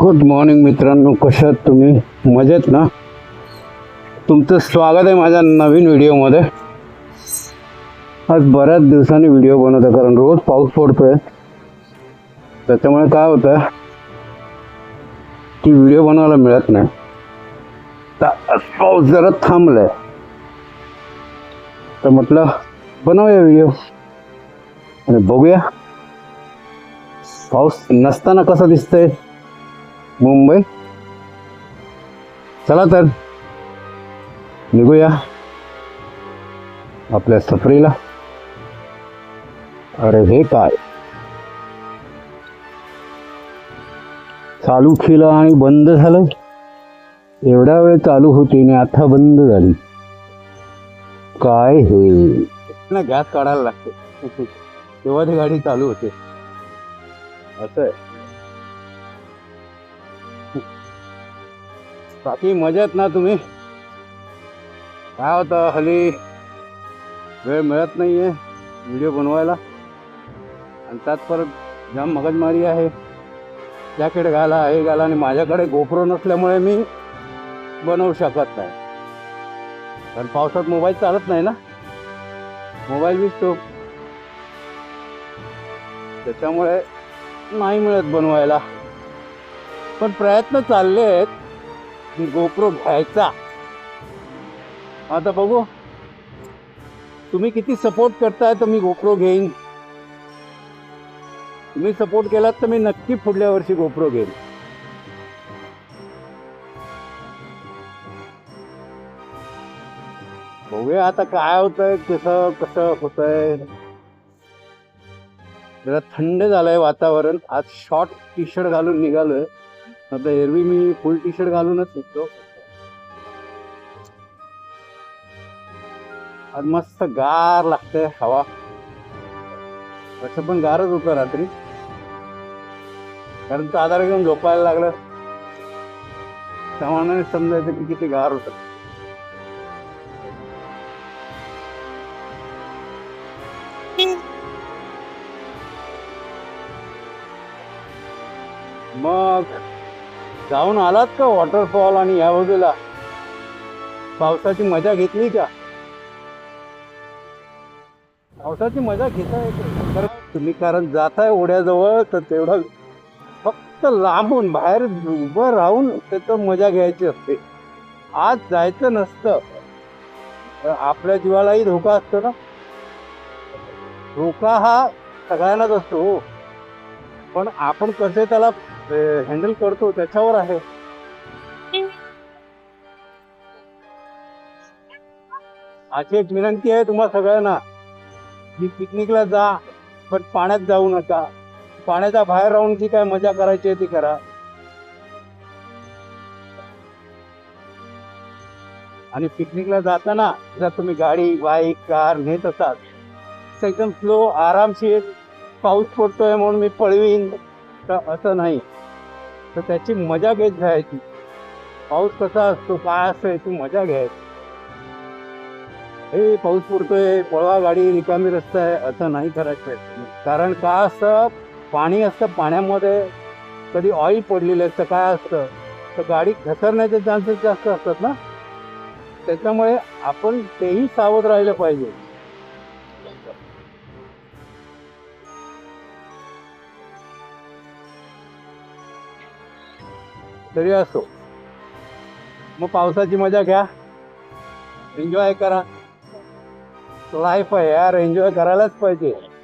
Good morning मित्रांनो. कशात तुम्ही? मजेत ना? तुमचं स्वागत आहे माझ्या नवीन व्हिडिओमध्ये. आज बऱ्याच दिवसांनी व्हिडिओ बनवत आहे कारण रोज पाऊस पडतोय. त्याच्यामुळे काय होतं की व्हिडिओ बनवायला मिळत नाही. तर आज पाऊस जरा थांबलाय. तर म्हटलं बनवूया व्हिडिओ. आणि बघूया. पाऊस नसताना कसा दिसतंय? मुंबई? चला तर. निघूया. आपल्या सफरीला. अरे हे काय? चालू केलं आणि बंद झालं? एवढा वेळ चालू होती आणि आता बंद झाली. काय हे? ना गॅस काढायला लागते. तेव्हा ती गाडी चालू होते. असं आहे. बाकी मजेत ना तुम्ही? काय होतं हल्ली वेळ मिळत नाही आहे व्हिडिओ बनवायला. आणि त्यात परत जाम मगजमारी आहे. जॅकेट घाला हे घाला आणि माझ्याकडे गोप्रो नसल्यामुळे मी बनवू शकत नाही. कारण पावसात मोबाईल चालत नाही ना? मोबाईल विसतो त्याच्यामुळे नाही मिळत बनवायला. पण प्रयत्न चालले आहेत गोप्रो घ्यायचा. आता बघू. तुम्ही किती सपोर्ट करताय तर मी गोप्रो घेईन. तुम्ही सपोर्ट केलात तर मी नक्की पुढल्या वर्षी गोप्रो घेईन. बघूया आता काय होतंय कसं कसं होतंय. जरा थंड झालंय वातावरण. आज शॉर्ट टी शर्ट घालून निघालोय. आता एरवी मी फुल टी शर्ट घालूनच निघतो आज मस्त गार लागते हवा. तसं पण गारच होतं रात्री. कारण तो आधार घेऊन झोपायला लागलं. त्यामानाने समजायचं की किती गार होतं. जाऊन आलात का वॉटरफॉल आणि या बाजूला? पावसाची मजा घेतली का? पावसाची मजा घेता येते. तर तुम्ही कारण जाताय ओढ्याजवळ तर तेवढं फक्त लांबून बाहेर उभं राहून त्याचं मजा घ्यायची असते. आज जायचं नसतं. तर आपल्या जीवालाही धोका असतो ना? धोका हा सगळ्यांनाच असतो हो. पण आपण कसे त्याला हँडल करतो त्याच्यावर आहे. अशी एक विनंती आहे तुम्हा सगळ्यांना. की पिकनिकला जा पण पाण्यात जाऊ नका. पाण्याच्या बाहेर राहून जी काय मजा करायची आहे ती करा. आणि पिकनिकला जाताना जर तुम्ही गाडी बाईक कार नेत असाल तर एकदम स्लो आरामशीर पाऊस पडतोय म्हणून मी पळवीन. तर असं नाही. तर त्याची मजा घेत घ्यायची पाऊस कसा असतो काय असतो याची मजा घ्यायची. हे पाऊस पडतोय पळवा गाडी रिकामी रस्ता आहे असं नाही करायचं. कारण काय असतं पाणी असतं पाण्यामध्ये. कधी ऑइल पडलेलं असतं काय असतं तर गाडी घसरण्याचे चान्सेस जास्त असतात ना. त्याच्यामुळे आपण तेही सावध राहिलं पाहिजे. तरी असो. मग पावसाची मजा घ्या. एन्जॉय करा. लाईफ आहे यार. एन्जॉय करायलाच पाहिजे.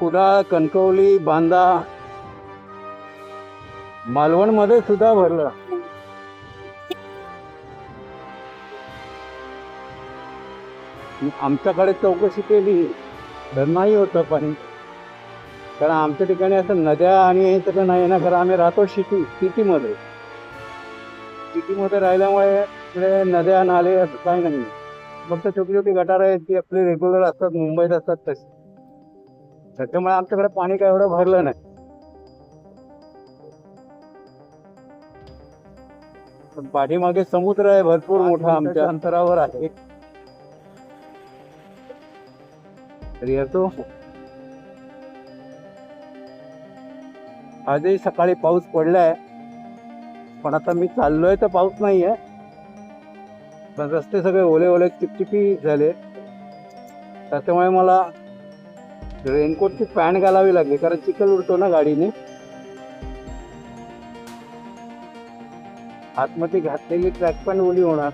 कुडाळ कणकवली बांदा. मालवणमध्ये सुद्धा भरलं. आमच्याकडे चौकशी केली. तर नाही होतं पाणी. कारण आमच्या ठिकाणी असं नद्या आणि हे सगळं नाही ना कारण आम्ही राहतो सिटी सिटीमध्ये. सिटीमध्ये राहिल्यामुळे इकडे नद्या नाले असं काही नाही. फक्त छोटी छोटी गटार आहेत ती आपली रेग्युलर असतात मुंबईत असतात तशी. त्याच्यामुळे आमच्याकडे पाणी काय एवढं भरलं नाही. पण पाठीमागे समुद्र आहे भरपूर मोठा आमच्या. अंतरावर आहे. तर येतो. आजही सकाळी पाऊस पडलाय. पण आता मी चाललोय तर पाऊस नाहीये. पण रस्ते सगळे ओले ओले चिपचिपी झाले. त्याच्यामुळे मला रेनकोटची पॅन्ट घालावी लागली कारण चिखल उडतो ना गाडीने. आतमध्ये घातलेली ट्रॅक पण ओली होणार.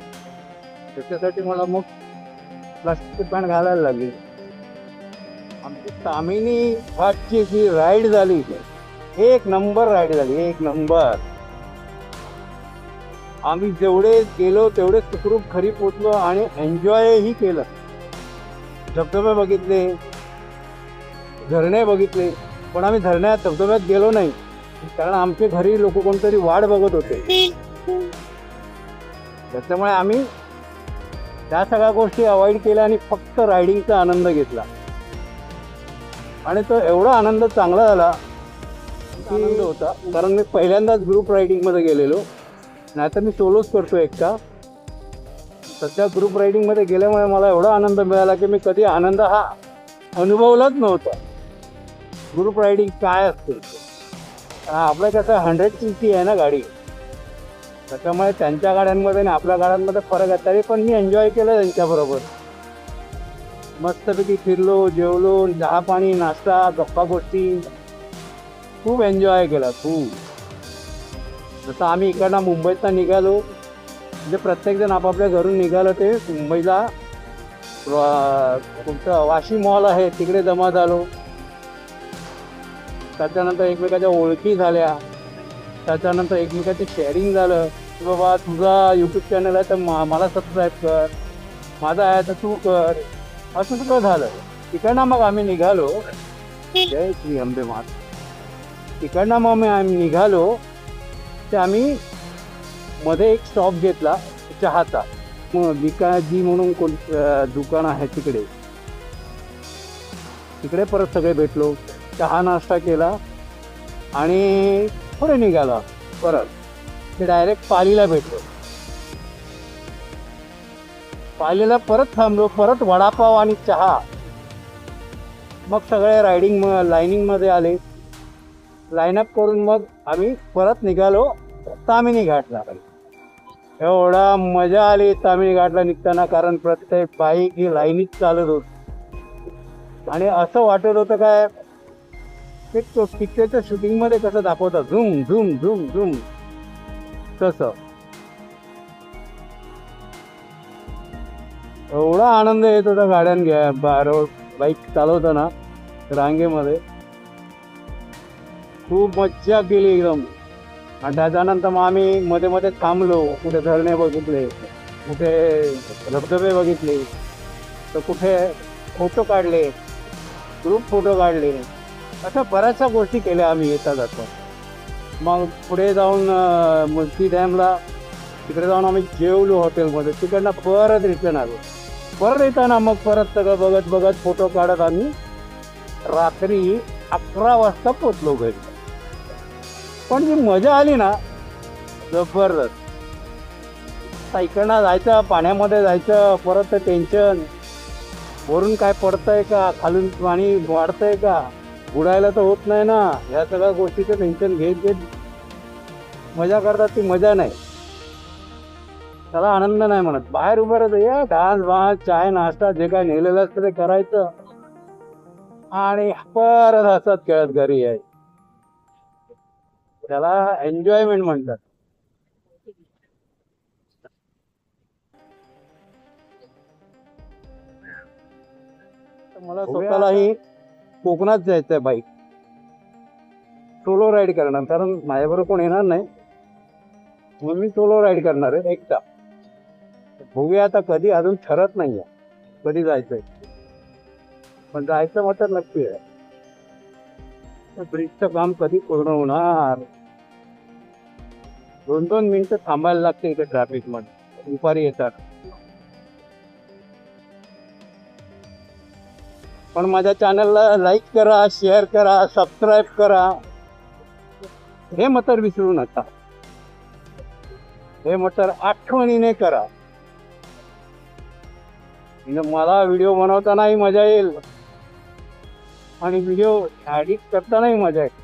त्याच्यासाठी मला मग प्लास्टिकची पॅन्ट घालायला लागली. आमची तामिनी घाटची जी राईड झाली. एक नंबर राईड झाली एक नंबर आम्ही जेवढे गेलो तेवढे सुखरूप खरी पोचलो आणि एन्जॉयही केलं. धबधबे बघितले. झरणे बघितले पण आम्ही धरण्यात धबधब्यात गेलो नाही. कारण आमचे घरी लोक कोणतरी वाट बघत होते. त्याच्यामुळे आम्ही त्या सगळ्या गोष्टी अवॉइड केल्या आणि फक्त रायडिंगचा आनंद घेतला. आणि तो एवढा आनंद चांगला झाला की आनंद होता. कारण मी पहिल्यांदाच ग्रुप रायडिंगमध्ये गेलेलो. नाहीतर मी सोलोच करतो एकटा. सध्या ग्रुप रायडिंगमध्ये गेल्यामुळे मला एवढा आनंद मिळाला की मी कधी आनंद हा अनुभवलाच नव्हता. ग्रुप रायडिंग काय असते आपलं कसं हंड्रेड सी सी आहे ना गाडी. त्याच्यामुळे त्यांच्या गाड्यांमध्ये आणि आपल्या गाड्यांमध्ये फरक आहे. तरी पण मी एन्जॉय केलं त्यांच्याबरोबर. मस्तपैकी फिरलो जेवलो चहा पाणी नाश्ता गप्पा गोष्टी. खूप एन्जॉय केला खूप. जसं आम्ही इकडनं मुंबईतनं निघालो. म्हणजे प्रत्येकजण आपापल्या घरून निघालं ते मुंबईला. तुमचं वाशी मॉल आहे तिकडे जमा झालो. त्याच्यानंतर एकमेकाच्या ओळखी झाल्या. त्याच्यानंतर एकमेकाचे शेअरिंग झालं. की बाबा तुझा यूट्यूब चॅनल आहे तर मा- मला सबस्क्राईब कर. माझा आहे तर तू कर. असं सगळं झालं. तिकडनं मग आम्ही निघालो. जय श्री अंबे मात. तिकडनं मग आम्ही आम्ही निघालो. ते आम्ही मध्ये एक स्टॉप घेतला चहाचा. मग विकाजी म्हणून कोण दुकान आहे तिकडे. तिकडे परत सगळे भेटलो. चहा नाश्ता केला आणि पुढे निघाला परत. ते डायरेक्ट पालीला भेटलो. पालीला परत थांबलो परत वडापाव आणि चहा. मग सगळे रायडिंग लाईनिंगमध्ये आले. लाईनअप करून मग आम्ही परत निघालो तामिनी घाटला एवढा मजा आली तामिनी घाटला निघताना कारण प्रत्येक बाईक ही लाईनीत चालत होती. आणि असं वाटत होतं काय ते तो पिक्चरच्या शूटिंगमध्ये कसं दाखवतात झूम झूम झूम झूम. तसं. एवढा आनंद येत होता गाड्यान घ्या बारो बाईक चालवताना रांगेमध्ये. खूप मज्जा केली एकदम. आणि त्याच्यानंतर मग आम्ही मध्ये मध्ये थांबलो कुठे धरणे बघितले कुठे धबधबे बघितले तर कुठे फोटो काढले ग्रुप फोटो काढले. अशा बऱ्याचशा गोष्टी केल्या आम्ही येता जातो. मग पुढे जाऊन अं, मुलती डॅमला तिकडे जाऊन आम्ही जेवलो हॉटेलमध्ये. तिकडनं परत रिटर्न आलो. परत येताना मग परत सगळं बघत बघत फोटो काढत आम्ही रात्री अकरा वाजता पोचलो घरी. पण जी मजा आली ना जबरदस्त. सायकलना जायचं पाण्यामध्ये जायचं परत टेन्शन वरून काय पडतंय का? खालून पाणी वाढतंय का? बुडायला तर होत नाही ना. ह्या सगळ्या गोष्टीचं टेन्शन घेत घेत मजा करतात ती मजा नाही. त्याला आनंद नाही म्हणत. बाहेर उभं राहायचं या डान्स बान्स चाय नाश्ता जे काय नेलेलं असतं ते करायचं. आणि परत हसत खेळत घरी यायचं त्याला एन्जॉयमेंट म्हणतात. मला स्वतःलाही कोकणात जायचं आहे बाईक सोलो राईड करणार कारण माझ्याबरोबर कोण येणार नाही. मग मी सोलो राईड करणार आहे एकटा. बघूया आता कधी अजून ठरत नाही आहे कधी जायचंय. पण जायचं मात्र नक्की आहे. ब्रिजचं काम कधी पूर्ण होणार? दोन दोन मिनिटं थांबायला लागते इथे ट्रॅफिकमध्ये. दुपारी येतात. पण माझ्या चॅनलला लाईक करा शेअर करा सबस्क्राईब करा. हे मतर विसरू नका. हे मतर आठवणीने करा. म्हणजे मला व्हिडिओ बनवतानाही मजा येईल. आणि व्हिडिओ ॲडिट करतानाही मजा येईल.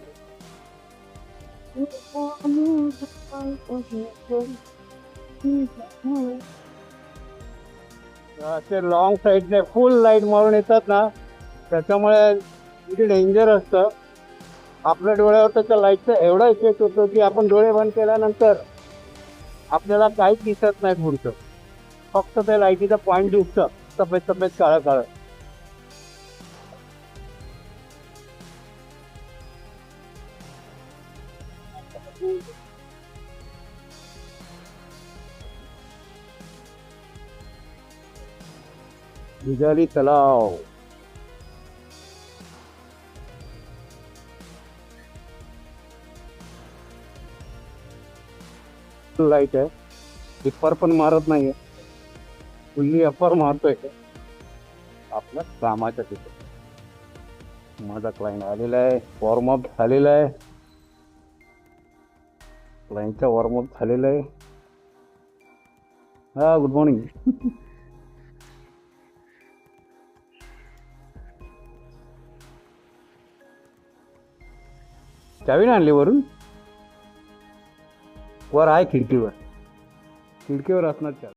असे लॉंग साईडने फुल लाइट मारून येतात ना त्याच्यामुळे किती डेंजर असतं. आपल्या डोळ्यावर त्याच्या लाईटचा एवढा इफेक्ट होतो की आपण डोळे बंद केल्यानंतर आपल्याला काहीच दिसत नाही पुढचं. फक्त त्या लाईटीचा पॉईंट दिसतं सफेद सफेद काळं काळं बिजारी तलाव लाइट आहे. टिप्पर पण मारत नाहीये. फुल्ली अप्पर मारतोय. आपल्या कामाच्या तिथे. माझा क्लाइंट आलेला आहे. वॉर्मअप झालेला आहे. क्लायंटचा वॉर्मअप झालेला आहे. हा गुड मॉर्निंग चावी नाही आणली वरून? वर आहे खिडकीवर. खिडकीवर असणार चावी.